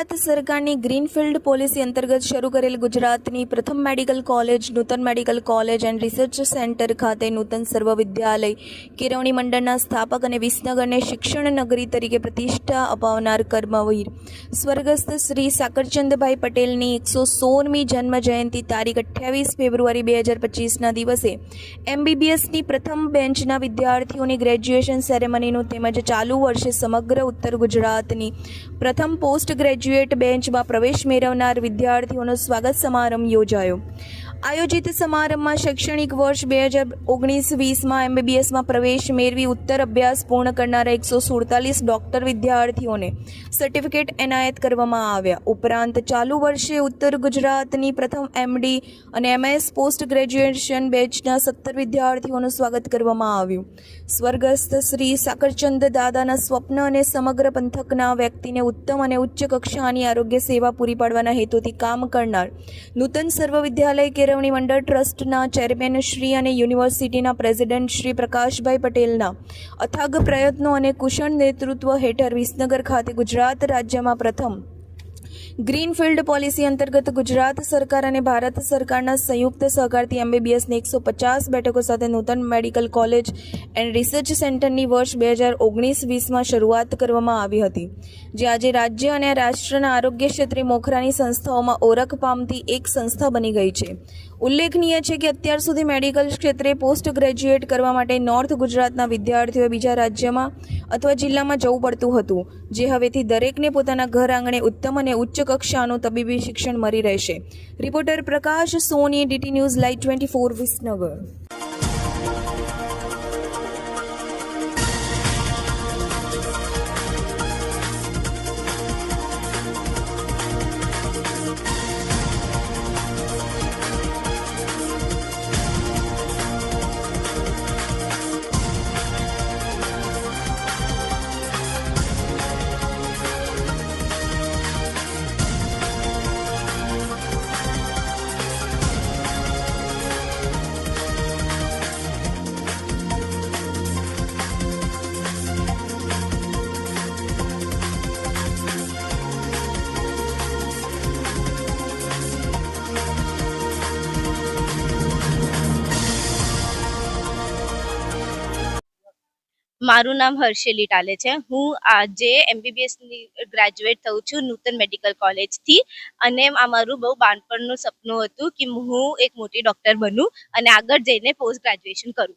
ગુજરાત સરકારની greenfield policy અંતર્ગત શરૂ કરેલ ગુજરાતની પ્રથમ medical college, Nutan medical college and research centre ખાતે નૂતન સર્વવિદ્યાલય, કેળવણી મંડળના સ્થાપક અને વિસનગરને શિક્ષણ નગરી તરીકે પ્રતિષ્ઠા અપાવનાર કર્મવીર. સ્વર્ગસ્થ શ્રી સાકરચંદભાઈ પટેલની એકસો સોળમી જન્મ જયંતિ તારીખ અઠ્યાવીસ ફેબ્રુઆરી બે હજાર પચીસના દિવસે એમબીબીએસની પ્રથમ બેન્ચના વિદ્યાર્થીઓની ગ્રેજ્યુએશન સેરેમનીનું તેમજ ચાલુ વર્ષે સમગ્ર ઉત્તર ગુજરાતની પ્રથમ પોસ્ટ ગ્રેજ્યુએટ બેન્ચમાં પ્રવેશ મેળવનાર વિદ્યાર્થીઓનો સ્વાગત સમારંભ યોજાયો. આયોજિત સમારંભમાં શૈક્ષણિક વર્ષ બે હજાર ઓગણીસ વીસમાં એમબીબીએસમાં પ્રવેશ મેળવી ઉત્તર અભ્યાસ પૂર્ણ કરનારા એકસો સુડતાલીસ ડોક્ટર વિદ્યાર્થીઓને સર્ટિફિકેટ એનાયત કરવામાં આવ્યા. ઉપરાંત ચાલુ વર્ષે ઉત્તર ગુજરાતની પ્રથમ એમડી અને એમએસ પોસ્ટ ગ્રેજ્યુએશન બેચના સત્તર વિદ્યાર્થીઓનું સ્વાગત કરવામાં આવ્યું. સ્વર્ગસ્થ શ્રી સાકરચંદ દાદાના સ્વપ્ન અને સમગ્ર પંથકના વ્યક્તિને ઉત્તમ અને ઉચ્ચ કક્ષાની આરોગ્ય સેવા પૂરી પાડવાના હેતુથી કામ કરનાર નૂતન સર્વ વિદ્યાલય કેળવણી મંડળ ટ્રસ્ટના ચેરમેન શ્રી અને યુનિવર્સિટીના પ્રેસિડેન્ટ શ્રી પ્રકાશભાઈ પટેલના અથાગ પ્રયત્નો અને કુશળ નેતૃત્વ હેઠળ વિસનગર ખાતે ગુજરાત રાજ્યમાં પ્રથમ ગ્રીનફિલ્ડ પોલિસી અંતર્ગત ગુજરાત સરકાર અને ભારત સરકારના સંયુક્ત સહકારથી એમબીબીએસની એકસો પચાસ બેઠકો સાથે Nutan medical college and research સેન્ટરની વર્ષ બે હજાર ઓગણીસ વીસમાં શરૂઆત કરવામાં આવી હતી, જે આજે રાજ્ય અને રાષ્ટ્રના આરોગ્ય ક્ષેત્રે મોખરાની સંસ્થાઓમાં ઓળખ પામતી એક સંસ્થા બની ગઈ છે. ઉલ્લેખનીય છે કે અત્યાર સુધી મેડિકલ ક્ષેત્રે પોસ્ટ ગ્રેજ્યુએટ કરવા માટે નોર્થ ગુજરાતના વિદ્યાર્થીઓએ બીજા રાજ્યમાં અથવા જિલ્લામાં જવું પડતું હતું, જે હવેથી દરેકને પોતાના ઘર આંગણે ઉત્તમ અને ઉચ્ચ કક્ષાનું તબીબી શિક્ષણ મળી રહેશે. Reporter Prakash, Soni, DT news live twenty four Visnagar. મારું નામ હર્ષેલી ટાલે છે. હું આજે એમબીબીએસની ગ્રેજ્યુએટ થઉં છું નૂતન મેડિકલ કોલેજથી અને આ મારું બહુ બાળપણનું સપનું હતું કે હું એક મોટી ડૉક્ટર બનું અને આગળ જઈને પોસ્ટ ગ્રેજ્યુએશન કરું.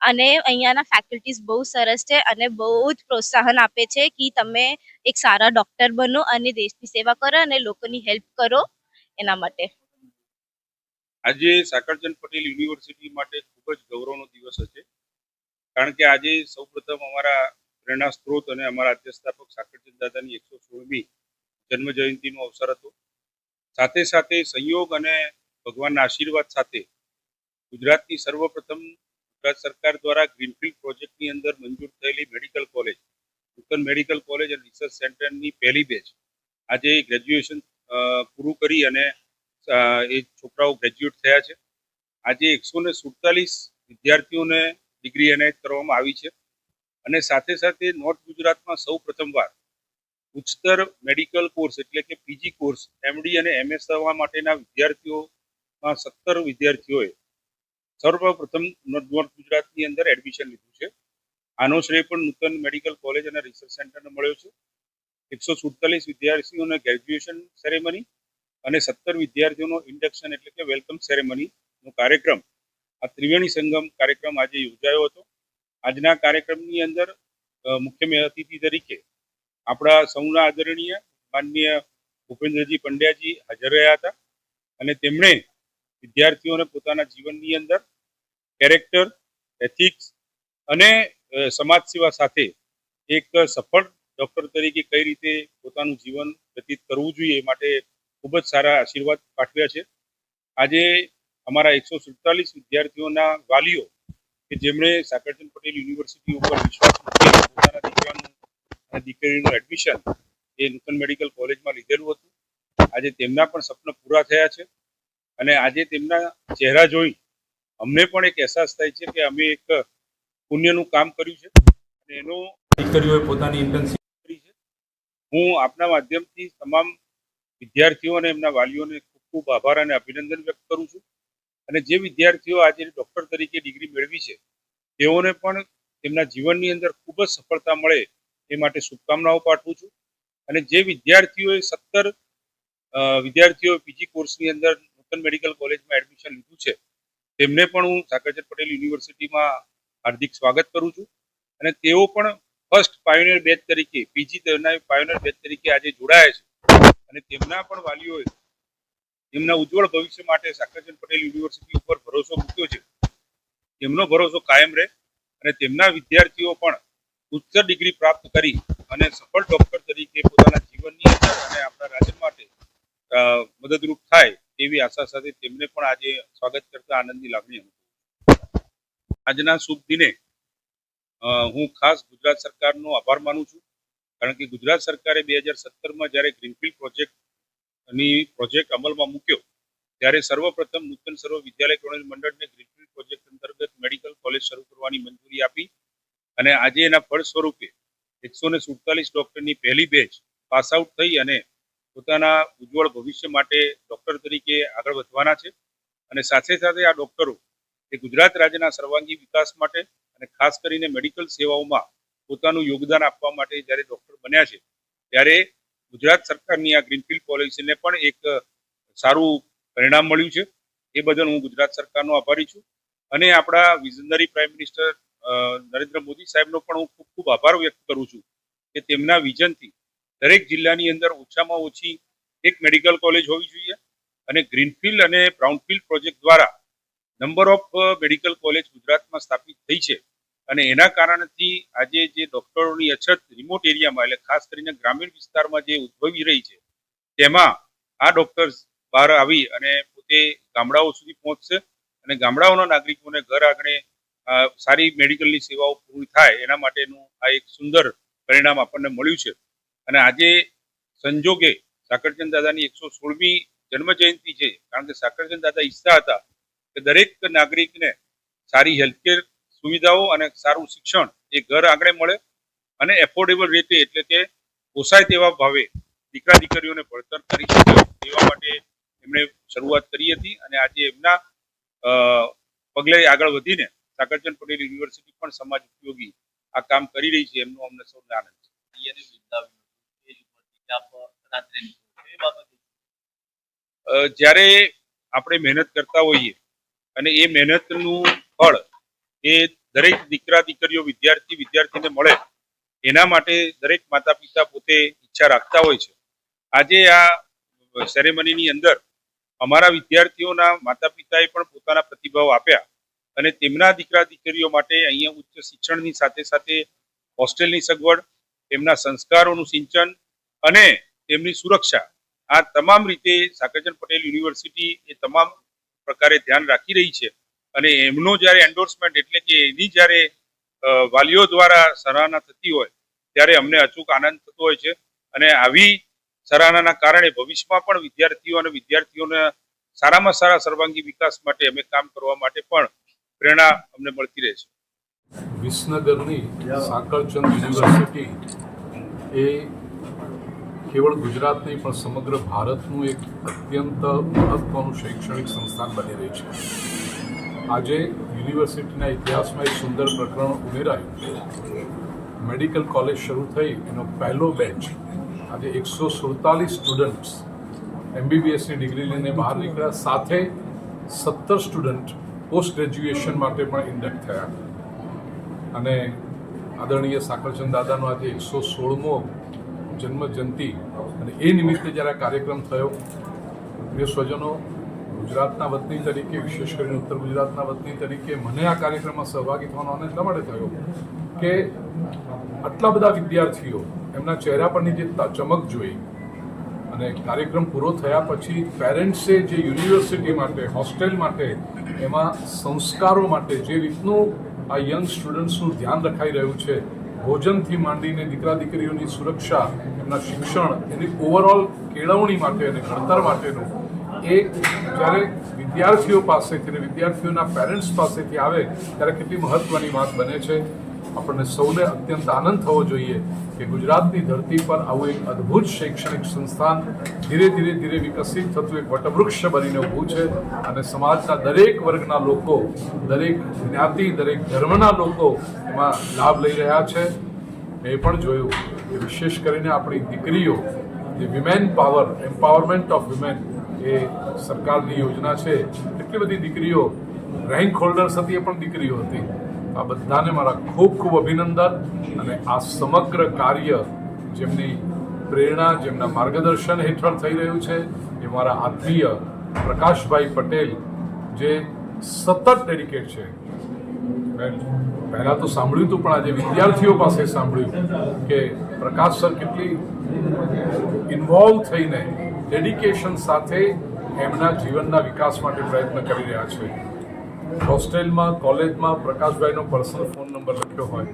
અને અહીંયાના ફેકલ્ટીઝ બહુ સરસ છે અને બહુ જ પ્રોત્સાહન આપે છે કે તમે એક સારા ડૉક્ટર બનો અને દેશની સેવા કરો અને લોકોની હેલ્પ કરો એના માટે. આજે સાકરચંદ પટેલ યુનિવર્સિટી માટે ખૂબ જ ગૌરવનો દિવસ હશે. કારણ કે આજે સૌપ્રથમ અમારા પ્રેરણા સ્ત્રોત અને અમારા અધ્યક્ષાપક સાકરચંદ દાદાની એકસો સોળમી જન્મ જયંતિનો અવસર હતો. સાથે સાથે સંયોગ અને ભગવાનના આશીર્વાદ સાથે ગુજરાતની સર્વપ્રથમ ગુજરાત સરકાર દ્વારા ગ્રીનફિલ્ડ પ્રોજેક્ટની અંદર મંજૂર થયેલી medical college Nutan medical college અને રિસર્ચ સેન્ટરની પહેલી બેચ આજે ગ્રેજ્યુએશન પૂરું કરી અને એ છોકરાઓ ગ્રેજ્યુએટ થયા છે. આજે એકસો ને સુડતાલીસ વિદ્યાર્થીઓને ડિગ્રી એનાયત કરવામાં આવી છે. અને સાથે સાથે નોર્થ ગુજરાતમાં સૌ પ્રથમવાર ઉચ્ચતર મેડિકલ કોર્સ એટલે કે પીજી કોર્સ એમડી અને એમએસ થવા માટેના વિદ્યાર્થીઓમાં સત્તર વિદ્યાર્થીઓએ સર્વપ્રથમ નોર્થ ગુજરાતની અંદર એડમિશન લીધું છે. આનો શ્રેય પણ નૂતન મેડિકલ કોલેજ અને રિસર્ચ સેન્ટરને મળ્યો છે. એકસો સુડતાલીસ વિદ્યાર્થીઓને ગ્રેજ્યુએશન સેરેમની અને સત્તર વિદ્યાર્થીઓનો ઇન્ડક્શન એટલે કે વેલકમ સેરેમનીનો કાર્યક્રમ આ ત્રિવેણી સંગમ કાર્યક્રમ આજે યોજાયો હતો. આજના કાર્યક્રમની અંદર મુખ્ય અતિથિ તરીકે આપણા સૌના આદરણીય માનનીય ભૂપેન્દ્રજી પંડ્યાજી હાજર રહ્યા હતા અને તેમણે વિદ્યાર્થીઓને પોતાના જીવનની અંદર કેરેક્ટર, એથિક્સ અને સમાજ સેવા સાથે એક સફળ ડૉક્ટર તરીકે કઈ રીતે પોતાનું જીવન વ્યતીત કરવું જોઈએ માટે ખૂબ જ સારા આશીર્વાદ પાઠવ્યા છે. આજે અમારા એકસો સુડતાલીસ વિદ્યાર્થીઓના વાલીઓ કે જેમણે સાકરચંદ પટેલ યુનિવર્સિટી ઉપર વિશ્વાસ મૂકી પોતાના દીકરાનું અને દીકરીનું એડમિશન એ નૂતન મેડિકલ કોલેજમાં લીધેલું હતું. આજે તેમના પણ સપના પૂરા થયા છે અને આજે તેમના ચહેરા જોઈ અમને પણ એક અહેસાસ થાય છે કે અમે એક પુણ્યનું કામ કર્યું છે અને એનો દીકરીઓએ પોતાની ઇન્ટર્નશીપ કરી છે. હું આપના માધ્યમથી તમામ વિદ્યાર્થીઓ અને એમના વાલીઓને ખૂબ ખૂબ આભાર અને અભિનંદન વ્યક્ત કરું છું. અને જે વિદ્યાર્થીઓ આજે ડૉક્ટર તરીકે ડિગ્રી મેળવી છે, તેઓને પણ તેમના જીવનની અંદર ખૂબ જ સફળતા મળે એ માટે શુભકામનાઓ પાઠવું છું. અને જે વિદ્યાર્થીઓએ સત્તર વિદ્યાર્થીઓ પીજી કોર્સની અંદર નૂતન મેડિકલ કોલેજમાં એડમિશન લીધું છે, તેમને પણ હું સાકરચંદ પટેલ યુનિવર્સિટીમાં હાર્દિક સ્વાગત કરું છું. અને તેઓ પણ ફર્સ્ટ પાયોનિયર બેચ તરીકે, પીજી તેના પાયોનિયર બેચ તરીકે આજે જોડાયા છે. અને તેમના પણ વાલીઓએ તેમના ઉજ્જવળ ભવિષ્ય માટે સાકરચંદ પટેલ યુનિવર્સિટી ઉપર ભરોસો મૂક્યો છે. તેમનો ભરોસો કાયમ રહે અને તેમના વિદ્યાર્થીઓ પણ ઉચ્ચ ડિગ્રી પ્રાપ્ત કરી અને સફળ ડોક્ટર તરીકે પોતાના જીવનની અંદર અને આપણા રાજ્ય માટે મદદરૂપ થાય તેવી આશા સાથે તેમને પણ આજે સ્વાગત કરતા આનંદની લાગણી આજના શુભ દિને હું ખાસ ગુજરાત સરકારનો આભાર માનું છું. કારણ કે ગુજરાત સરકારે બે હજાર સત્તરમાં જ્યારે ગ્રીનફિલ્ડ પ્રોજેક્ટની પ્રોજેક્ટ અમલમાં મૂક્યો, ત્યારે સર્વપ્રથમ નૂતન સર્વ વિદ્યાલય કોલેજ મંડળને ગ્રીનફિલ્ડ પ્રોજેક્ટ અંતર્ગત મેડિકલ કોલેજ શરૂ કરવાની મંજૂરી આપી અને આજે એના ફળ સ્વરૂપે એકસો ને સુડતાલીસ ડોક્ટરની પહેલી બેચ પાસ આઉટ થઈ અને પોતાના ઉજ્જવળ ભવિષ્ય માટે ડોક્ટર તરીકે આગળ વધવાના છે. અને સાથે સાથે આ ડોક્ટરો એ ગુજરાત રાજ્યના સર્વાંગી વિકાસ માટે અને ખાસ કરીને મેડિકલ સેવાઓમાં પોતાનું યોગદાન આપવા માટે જ્યારે ડોક્ટર બન્યા છે, ત્યારે ગુજરાત સરકારની આ ગ્રીનફિલ્ડ પોલિસીને પણ એક સારું પરિણામ મળ્યું છે. એ બદલ હું ગુજરાત સરકારનો આભારી છું. અને આપણા visionary prime minister Narendra Modi સાહેબનો પણ હું ખૂબ ખૂબ આભાર વ્યક્ત કરું છું કે તેમના વિઝનથી દરેક જિલ્લાની અંદર ઓછામાં ઓછી એક મેડિકલ કોલેજ હોવી જોઈએ અને ગ્રીનફિલ્ડ અને બ્રાઉનફિલ્ડ પ્રોજેક્ટ દ્વારા નંબર ઓફ મેડિકલ કોલેજ ગુજરાતમાં સ્થાપિત થઈ છે. અને એના કારણથી આજે જે ડોક્ટરોની અછત રિમોટ એરિયામાં એટલે ખાસ કરીને ગ્રામીણ વિસ્તારમાં જે ઉદ્ભવી રહી છે, તેમાં આ ડોક્ટર્સ બહાર આવી અને પોતે ગામડાઓ સુધી પહોંચશે અને ગામડાઓના નાગરિકોને ઘર આંગણે સારી મેડિકલની સેવાઓ પૂરી થાય એના માટેનું આ એક સુંદર પરિણામ આપણને મળ્યું છે. અને આજે સંજોગે સાકરચંદ દાદાની એકસો સોળમી જન્મજયંતિ છે. કારણ કે સાકરચંદ દાદા ઈચ્છતા હતા કે દરેક નાગરિકને સારી હેલ્થકેર સુવિધાઓ અને સારું શિક્ષણ એ ઘર આંગણે મળે અને એફોર્ડેબલ રીતે એટલે કે પોસાય તેવા ભાવે દીકરા દીકરીઓને ભણતર કરી શકે તેવા માટે એમણે શરૂઆત કરી હતી અને આજે એમના પગલે આગળ વધીને સાકરચંદ પટેલ યુનિવર્સિટી પણ સમાજ ઉપયોગી આ કામ કરી રહી છે. એમનો અમને સૌને આનંદ છે. જ્યારે આપણે મહેનત કરતા હોઈએ અને એ મહેનતનું ફળ એ દરેક દીકરા દીકરીઓ વિદ્યાર્થી વિદ્યાર્થીને મળે, એના માટે દરેક માતા પિતા પોતે ઈચ્છા રાખતા હોય છે. આજે આ સેરેમનીની અંદર અમારા વિદ્યાર્થીઓના માતા પિતાએ પણ પોતાના પ્રતિભાવ આપ્યા અને તેમના દીકરા દીકરીઓ માટે અહીંયા ઉચ્ચ શિક્ષણની સાથે સાથે હોસ્ટેલની સગવડ, તેમના સંસ્કારોનું સિંચન અને તેમની સુરક્ષા, આ તમામ રીતે સાકરચંદ પટેલ યુનિવર્સિટી એ તમામ પ્રકારે ધ્યાન રાખી રહી છે. અને એમનો જ્યારે એન્ડોર્સમેન્ટ એટલે કે એની જ્યારે વાલીઓ દ્વારા સરાહના થતી હોય, ત્યારે અમને અચૂક આનંદ થતો હોય છે. અને આવી સરાહનાના કારણે ભવિષ્યમાં પણ વિદ્યાર્થીઓ અને વિદ્યાર્થીઓના સારામાં સારા સર્વાંગી વિકાસ માટે અમે કામ કરવા માટે પણ પ્રેરણા અમને મળતી રહે છે. વિસનગરની સાંકળચંદ યુનિવર્સિટી એ કેવળ ગુજરાત નહીં પણ સમગ્ર ભારતનું એક અત્યંત મહત્વનું શૈક્ષણિક સંસ્થાન બની રહી છે. આજે યુનિવર્સિટીના ઇતિહાસમાં એક સુંદર પ્રકરણ ઉમેરાયું મેડિકલ કોલેજ શરૂ થઈ, એનો પહેલો બેચ. આજે એકસો સુડતાલીસ સ્ટુડન્ટ્સ એમબીબીએસની ડિગ્રી લઈને બહાર નીકળ્યા. સાથે સત્તર સ્ટુડન્ટ પોસ્ટ ગ્રેજ્યુએશન માટે પણ ઇન્ડક્ટ થયા. અને આદરણીય સાકરચંદ દાદાનો આજે એકસો સોળમો જન્મ જયંતિ અને એ નિમિત્તે જ્યારે કાર્યક્રમ થયો, પ્રિય સ્વજનો ગુજરાતના વતની તરીકે, વિશેષ કરીને ઉત્તર ગુજરાતના વતની તરીકે મને આ કાર્યક્રમમાં સહભાગી થવાનો આનંદ એટલા માટે થયો કે આટલા બધા વિદ્યાર્થીઓ એમના ચહેરા પરની જે ચમક જોઈ અને કાર્યક્રમ પૂરો થયા પછી પેરેન્ટ્સે જે યુનિવર્સિટી માટે હોસ્ટેલ માટે, એમાં સંસ્કારો માટે જે રીતનું આ યંગ સ્ટુડન્ટ્સનું ધ્યાન રખાઈ રહ્યું છે, ભોજનથી માંડીને દીકરા દીકરીઓની સુરક્ષા, એમના શિક્ષણ, એની ઓવરઓલ કેળવણી માટે અને ઘડતર માટેનું એ જ્યારે વિદ્યાર્થીઓ પાસેથી અને વિદ્યાર્થીઓના પેરેન્ટ્સ પાસેથી આવે, ત્યારે કેટલી મહત્વની વાત બને છે. આપણને સૌને અત્યંત આનંદ થવો જોઈએ કે ગુજરાતની ધરતી પર આવું એક અદ્ભુત શૈક્ષણિક સંસ્થાન ધીરે ધીરે ધીરે વિકસિત થતું એક વટવૃક્ષ બનીને ઊભું છે અને સમાજના દરેક વર્ગના લોકો, દરેક જ્ઞાતિ, દરેક ધર્મના લોકો એમાં લાભ લઈ રહ્યા છે. મેં પણ જોયું કે વિશેષ કરીને આપણી દીકરીઓ, જે women power empowerment of women એ સરકારની યોજના છે, એટલી બધી દીકરીઓ રેન્ક હોલ્ડર્સ હતી એ પણ દીકરીઓ હતી. આ બધાને મારા ખૂબ ખૂબ અભિનંદન અને આ સમગ્ર કાર્ય જેમની પ્રેરણા, જેમના માર્ગદર્શન હેઠળ થઈ રહ્યું છે, એ મારા આત્મીય પ્રકાશભાઈ પટેલ, જે સતત ડેડિકેટ છે. પહેલાં તો સાંભળ્યું હતું, પણ આજે વિદ્યાર્થીઓ પાસે સાંભળ્યું કે પ્રકાશ સર કેટલી ઇન્વોલ્વ થઈને ડેડિકેશન સાથે એમના જીવનના વિકાસ માટે પ્રયત્ન કરી રહ્યા છે. હોસ્ટેલમાં, કોલેજમાં પ્રકાશભાઈનો પર્સનલ ફોન નંબર લખ્યો હોય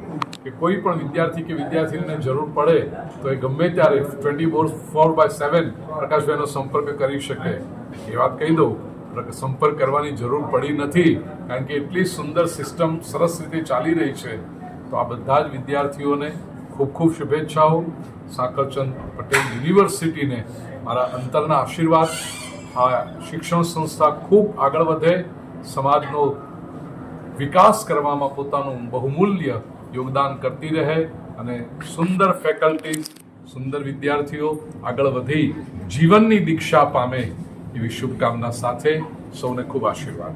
કે કોઈ પણ વિદ્યાર્થી કે વિદ્યાર્થીને જરૂર પડે તો એ ગમે ત્યારે twenty four four by seven પ્રકાશભાઈનો સંપર્ક કરી શકે. એ વાત કહી દઉં સંપર્ક કરવાની જરૂર પડી નથી, કારણ કે એટલી સુંદર સિસ્ટમ સરસ રીતે ચાલી રહી છે. તો આ બધા જ વિદ્યાર્થીઓને ખૂબ ખૂબ શુભેચ્છાઓ. સાકરચંદ પટેલ યુનિવર્સિટીને મારા અંતરના આશીર્વાદ. આ શિક્ષણ સંસ્થા ખૂબ આગળ વધે. સમાજનો વિકાસ કરવામાં પોતાનું બહુમૂલ્ય યોગદાન કરતી રહે અને સુંદર ફેકલ્ટી, સુંદર વિદ્યાર્થીઓ આગળ વધી જીવનની દીક્ષા પામે એવી શુભકામના સાથે સૌને ખૂબ આશીર્વાદ.